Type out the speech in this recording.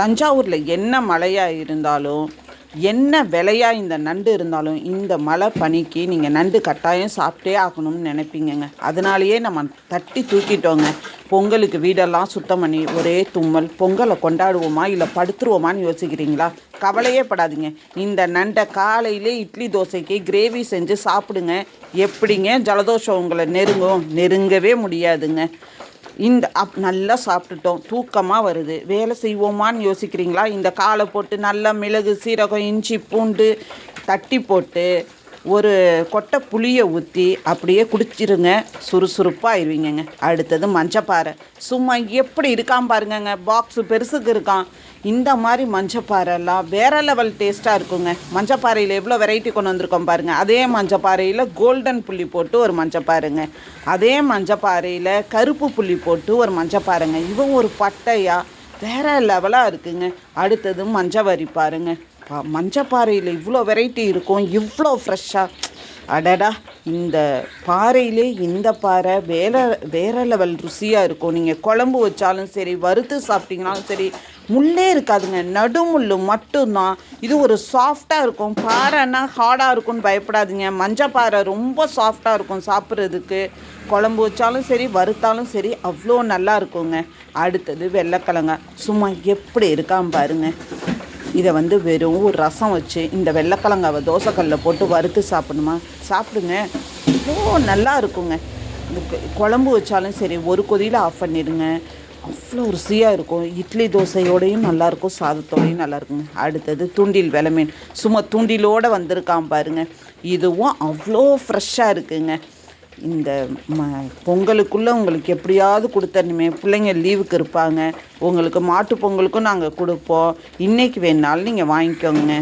தஞ்சாவூரில் என்ன மழையாக இருந்தாலும் என்ன விலையாக இந்த நண்டு இருந்தாலும் இந்த மழை பனிக்கு நீங்கள் நண்டு கட்டாயம் சாப்பிட்டே ஆகணும்னு நினைப்பீங்கங்க. அதனாலேயே நம்ம தட்டி தூக்கிட்டோங்க. பொங்கலுக்கு வீடெல்லாம் சுத்தம் பண்ணி ஒரே தும்மல் பொங்கலை கொண்டாடுவோமா இல்லை படுத்துருவோமான்னு யோசிக்கிறீங்களா? கவலையே படாதீங்க. இந்த நண்டை காலையிலே இட்லி தோசைக்கு கிரேவி செஞ்சு சாப்பிடுங்க. எப்படிங்க ஜலதோஷம் உங்களை நெருங்கும்? நெருங்கவே முடியாதுங்க. இந்த அப் நல்லா சாப்பிட்டுட்டோம். தூக்கமாக வருது. வேலை செய்வோமான்னு யோசிக்கிறீங்களா? இந்த காலை போட்டு நல்லா மிளகு சீரகம் இஞ்சி பூண்டு தட்டி போட்டு ஒரு கொட்டை புளியை ஊற்றி அப்படியே குடிச்சிருங்க. சுறுசுறுப்பாக ஆயிடுவீங்கங்க அடுத்தது மஞ்சப்பாறை. சும்மா எப்படி இருக்கான் பாருங்கங்க. பாக்ஸு பெருசுக்கு இருக்கான். இந்த மாதிரி மஞ்சப்பாறைலாம் வேற லெவல் டேஸ்ட்டாக இருக்குங்க. மஞ்சப்பாறையில் எவ்வளோ வெரைட்டி கொண்டு வந்திருக்கோம் பாருங்கள் அதே மஞ்சப்பாறையில் கோல்டன் புள்ளி போட்டு ஒரு மஞ்சப்பாருங்க அதே மஞ்சப்பாறையில் கருப்பு புள்ளி போட்டு ஒரு மஞ்சப்பாருங்க இவன் ஒரு பட்டையாக வேற லெவலாக இருக்குங்க. அடுத்தது மஞ்சவாரி பாருங்க. பா- மஞ்சப்பாறையில் இவ்வளோ வெரைட்டி இருக்கும் இவ்வளோ ஃப்ரெஷ்ஷாக அடடா. இந்த பாறையிலே இந்த பாறை வேற வேற லெவல் ருசியாக இருக்கும். நீங்கள் குழம்பு வச்சாலும் சரி வறுத்து சாப்பிட்டீங்கனாலும் சரி முள்ளே இருக்காதுங்க. நடுமுள்ளு மட்டும்தான். இது ஒரு சாஃப்டாக இருக்கும். பாறைன்னா ஹார்டாக இருக்கும்னு பயப்படாதீங்க. மஞ்சப்பாறை ரொம்ப சாஃப்டாக இருக்கும் சாப்பிட்றதுக்கு. குழம்பு வச்சாலும் சரி வறுத்தாலும் சரி அவ்வளோ நல்லா இருக்குங்க. அடுத்தது வெள்ளைக்கிழங்க. சும்மா எப்படி இருக்கான் பாருங்க. இதை வந்து வெறும் ஒரு ரசம் வச்சு இந்த வெள்ளைக்கிழங்காவை தோசைக்கல்லில் போட்டு வறுத்து சாப்பிடணுமா? சாப்பிடுங்க. ஓ நல்லா இருக்குங்க. குழம்பு வச்சாலும் சரி ஒரு கொதியில் ஆஃப் பண்ணிடுங்க. அவ்வளோ ருசியாக இருக்கும். இட்லி தோசையோடையும் நல்லாயிருக்கும் சாதத்தோடையும் நல்லா இருக்குங்க. அடுத்தது தூண்டில் விளமீன். சும்மா தூண்டிலோடு வந்திருக்கான் பாருங்க. இதுவும் அவ்வளோ ஃப்ரெஷ்ஷாக இருக்குங்க. இந்த ம பொங்கலுக்குள்ளே உங்களுக்கு எப்படியாவது கொடுத்தரணுமே. பிள்ளைங்க லீவுக்கு இருப்பாங்க. உங்களுக்கு மாட்டு பொங்கலுக்கும் நாங்கள் கொடுப்போம். இன்றைக்கி வேணுனாலும் நீங்கள் வாங்கிக்கோங்க.